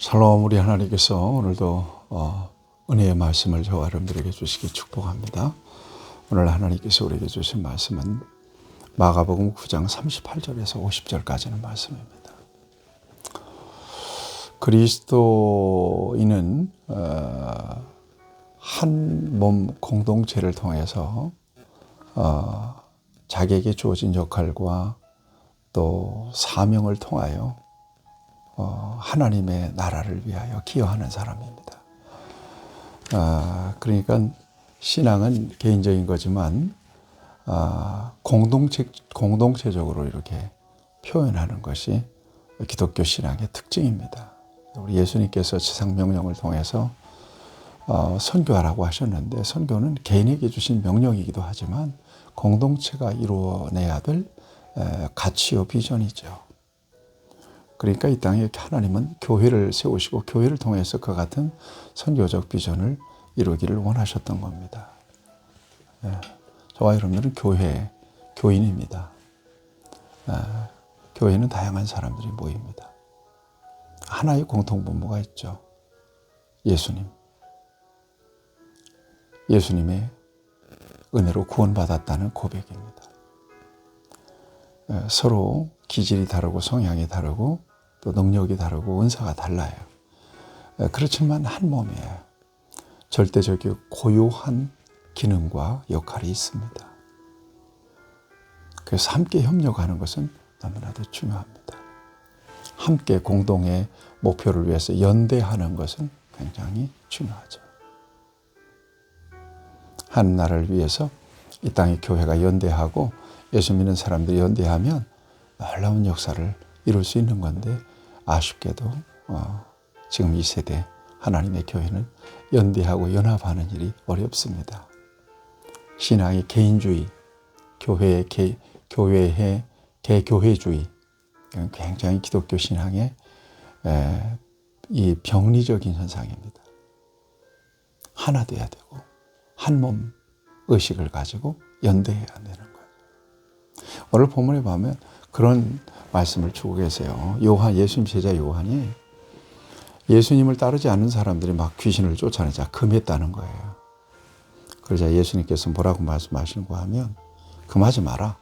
샬롬 우리 하나님께서 오늘도 어, 은혜의 말씀을 저와 여러분들에게 주시기 축복합니다. 오늘 하나님께서 우리에게 주신 말씀은 마가복음 9장 38절에서 50절까지는 말씀입니다. 그리스도인은 어, 한몸 공동체를 통해서 어, 자기에게 주어진 역할과 또 사명을 통하여 어, 하나님의 나라를 위하여 기여하는 사람입니다. 아, 그러니까 신앙은 개인적인 거지만 아, 공동체 공동체적으로 이렇게 표현하는 것이 기독교 신앙의 특징입니다. 우리 예수님께서 지상 명령을 통해서 어, 선교하라고 하셨는데 선교는 개인에게 주신 명령이기도 하지만 공동체가 이루어내야 될 에, 가치요 비전이죠. 그러니까 이 땅에 하나님은 교회를 세우시고 교회를 통해서 그 같은 선교적 비전을 이루기를 원하셨던 겁니다. 예, 저와 여러분들은 교회, 교인입니다. 예, 교회는 다양한 사람들이 모입니다. 하나의 공통분모가 있죠. 예수님. 예수님의 은혜로 구원받았다는 고백입니다. 예, 서로 기질이 다르고 성향이 다르고 또 능력이 다르고 은사가 달라요. 예, 그렇지만 한 몸이에요. 절대적이고 고유한 기능과 역할이 있습니다. 그래서 함께 협력하는 것은 너무나도 중요합니다. 함께 공동의 목표를 위해서 연대하는 것은 굉장히 중요하죠. 한 나라를 위해서 이 땅의 교회가 연대하고 예수 믿는 사람들이 연대하면 놀라운 역사를 이룰 수 있는 건데 아쉽게도 어, 지금 이 세대 하나님의 교회는 연대하고 연합하는 일이 어렵습니다. 신앙의 개인주의, 교회의 개, 교회의 개교회주의, 굉장히 기독교 신앙의 에, 이 병리적인 현상입니다. 하나 돼야 되고 한 몸 의식을 가지고 연대해야 되는 거예요. 오늘 본문에 보면 그런 말씀을 주고 계세요. 요한 예수님 제자 요한이 예수님을 따르지 않는 사람들이 막 귀신을 쫓아내자 금했다는 거예요. 그러자 예수님께서 뭐라고 말씀하시는가 하면 금하지 마라.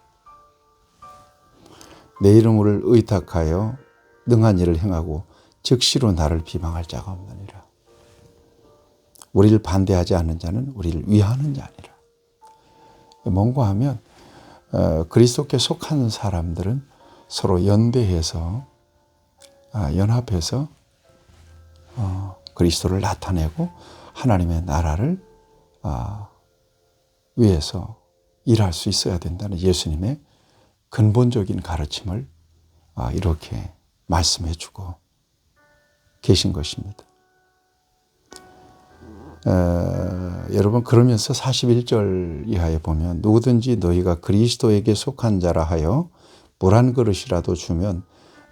내 이름을 의탁하여 능한 일을 행하고 즉시로 나를 비방할 자가 없느니라. 우리를 반대하지 않는 자는 우리를 위하는 자니라. 뭔가 하면 어, 그리스도께 속한 사람들은 서로 연대해서 아, 연합해서 어, 그리스도를 나타내고 하나님의 나라를 아, 위해서 일할 수 있어야 된다는 예수님의 근본적인 가르침을 아, 이렇게 말씀해 주고 계신 것입니다. 어, 여러분 그러면서 41절 이하에 보면 누구든지 너희가 그리스도에게 속한 자라 하여 물 한 그릇이라도 주면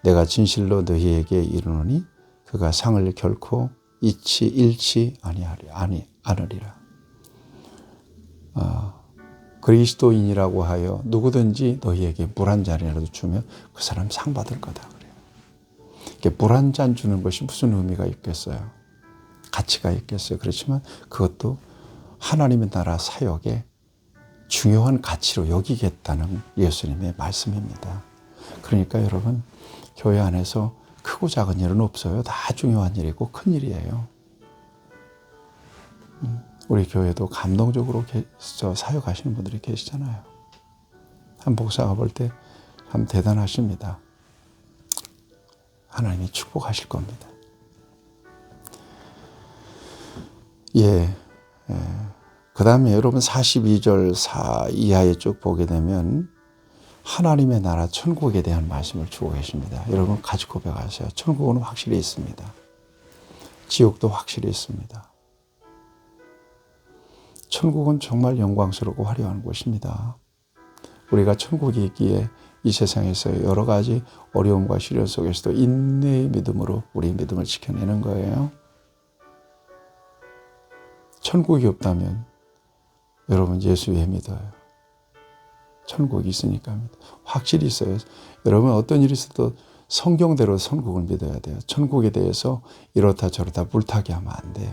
내가 진실로 너희에게 이르노니 그가 상을 결코 잊지 잃지 아니하리 아니 않으리라. 어, 그리스도인이라고 하여 누구든지 너희에게 물 한 잔이라도 주면 그 사람 상 받을 거다 그래요. 이게 물 한 잔 주는 것이 무슨 의미가 있겠어요? 가치가 있겠어요. 그렇지만 그것도 하나님의 나라 사역에 중요한 가치로 여기겠다는 예수님의 말씀입니다. 그러니까 여러분, 교회 안에서 크고 작은 일은 없어요. 다 중요한 일이고 큰 일이에요. 음, 우리 교회도 감동적으로 사역하시는 분들이 계시잖아요. 한 목사가 볼 때 참 대단하십니다. 하나님이 축복하실 겁니다. 예. 예. 그 다음에 여러분 42절 4 이하에 쭉 보게 되면 하나님의 나라 천국에 대한 말씀을 주고 계십니다. 여러분 같이 고백하세요. 천국은 확실히 있습니다. 지옥도 확실히 있습니다. 천국은 정말 영광스럽고 화려한 곳입니다. 우리가 천국에 있기에 이 세상에서 여러 가지 어려움과 시련 속에서도 인내의 믿음으로 우리 믿음을 지켜내는 거예요. 천국이 없다면 여러분 예수 왜 믿어요? 천국이 있으니까. 확실히 있어요. 여러분 어떤 일이 있어도 성경대로 천국을 믿어야 돼요. 천국에 대해서 이렇다 저렇다 물타기 하면 안 돼요.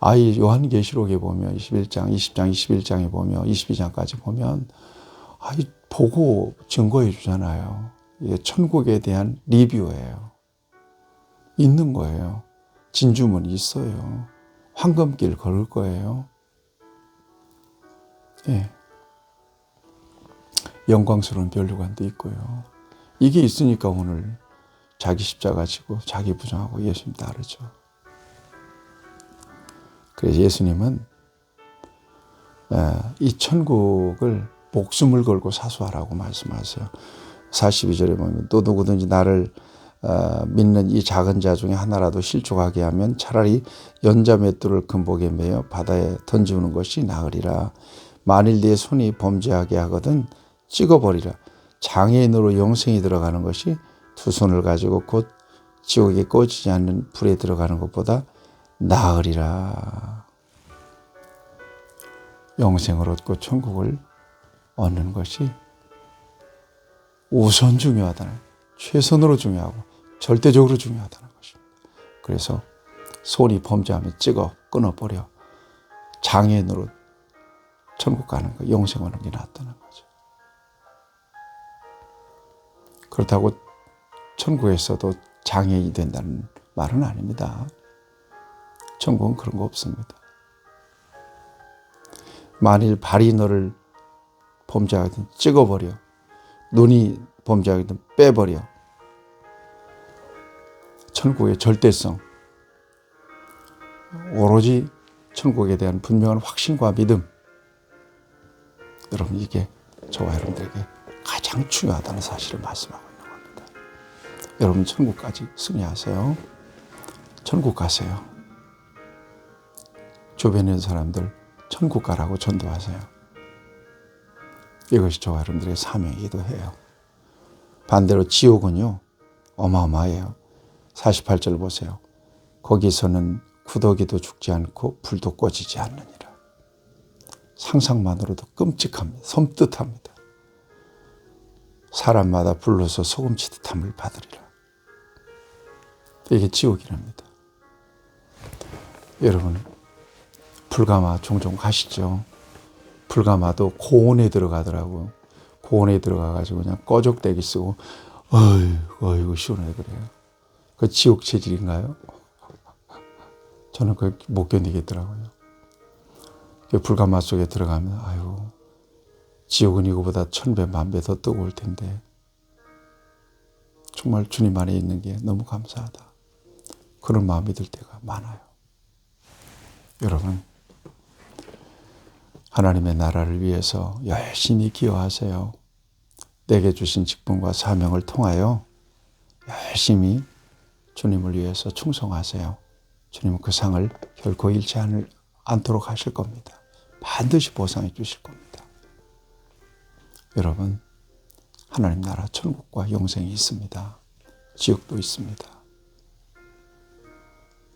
아이 요한계시록에 보면 21장, 20장, 21장에 보면 22장까지 보면 아이 보고 증거해 주잖아요. 이게 천국에 대한 리뷰예요. 있는 거예요. 진주문이 있어요. 황금길 걸을 거예요. 예. 영광스러운 별류관도 있고요. 이게 있으니까 오늘 자기 십자가 지고 자기 부정하고 예수님 따르죠. 그래서 예수님은 이 천국을 목숨을 걸고 사수하라고 말씀하세요. 42절에 보면 또 누구든지 나를 어, 믿는 이 작은 자 중에 하나라도 실족하게 하면 차라리 연자 맷돌을 금복에 매어 바다에 던지우는 것이 나으리라. 만일 네 손이 범죄하게 하거든 찍어버리라. 장애인으로 영생이 들어가는 것이 두 손을 가지고 곧 지옥에 꺼지지 않는 불에 들어가는 것보다 나으리라. 영생을 얻고 천국을 얻는 것이 우선 중요하다는, 최선으로 중요하고 절대적으로 중요하다는 것입니다. 그래서 손이 범죄하면 찍어 끊어버려 장애인으로 천국 가는 거, 영생 하는 게 낫다는 거죠. 그렇다고 천국에서도 장애인이 된다는 말은 아닙니다. 천국은 그런 거 없습니다. 만일 발이 너를 범죄하거든 찍어버려. 눈이 범죄하거든 빼버려. 천국의 절대성. 오로지 천국에 대한 분명한 확신과 믿음. 여러분, 이게 저와 여러분들에게 가장 중요하다는 사실을 말씀하고 있는 겁니다. 여러분, 천국까지 승리하세요. 천국 가세요. 주변에 있는 사람들 천국 가라고 전도하세요. 이것이 저와 여러분들의 사명이기도 해요. 반대로 지옥은요, 어마어마해요. 48절 보세요. 거기서는 구더기도 죽지 않고 불도 꺼지지 않느니라. 상상만으로도 끔찍합니다. 섬뜩합니다. 사람마다 불러서 소금치듯 함을 받으리라. 이게 지옥이랍니다. 여러분, 불가마 종종 가시죠. 불가마도 고온에 들어가더라고. 고온에 들어가가지고 그냥 꺼적대기 쓰고, 어이구, 어이구, 시원해 그래요. 그 지옥 체질인가요? 저는 그못 견디겠더라고요. 그 불가마 속에 들어가면, 아유, 지옥은 이거보다 천배, 만배 더 뜨거울 텐데, 정말 주님 안에 있는 게 너무 감사하다. 그런 마음이 들 때가 많아요. 여러분, 하나님의 나라를 위해서 열심히 기여하세요. 내게 주신 직분과 사명을 통하여 열심히 주님을 위해서 충성하세요. 주님은 그 상을 결코 잃지 않도록 하실 겁니다. 반드시 보상해 주실 겁니다. 여러분, 하나님 나라 천국과 영생이 있습니다. 지옥도 있습니다.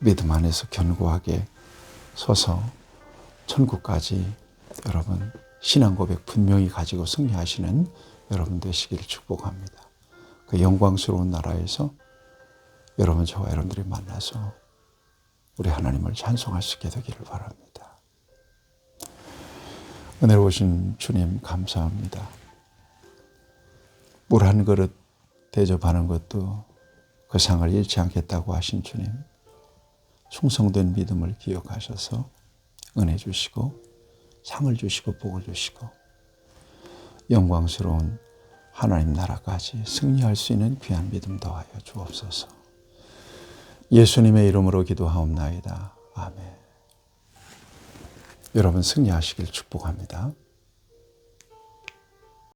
믿음 안에서 견고하게 서서 천국까지 여러분 신앙 고백 분명히 가지고 승리하시는 여러분 되시기를 축복합니다. 그 영광스러운 나라에서 여러분 저와 여러분들이 만나서 우리 하나님을 찬송할 수 있게 되기를 바랍니다. 은혜로 오신 주님 감사합니다. 물 한 그릇 대접하는 것도 그 상을 잃지 않겠다고 하신 주님. 충성된 믿음을 기억하셔서 은혜 주시고 상을 주시고 복을 주시고 영광스러운 하나님 나라까지 승리할 수 있는 귀한 믿음 더하여 주옵소서. 예수님의 이름으로 기도하옵나이다. 아멘. 여러분 승리하시길 축복합니다.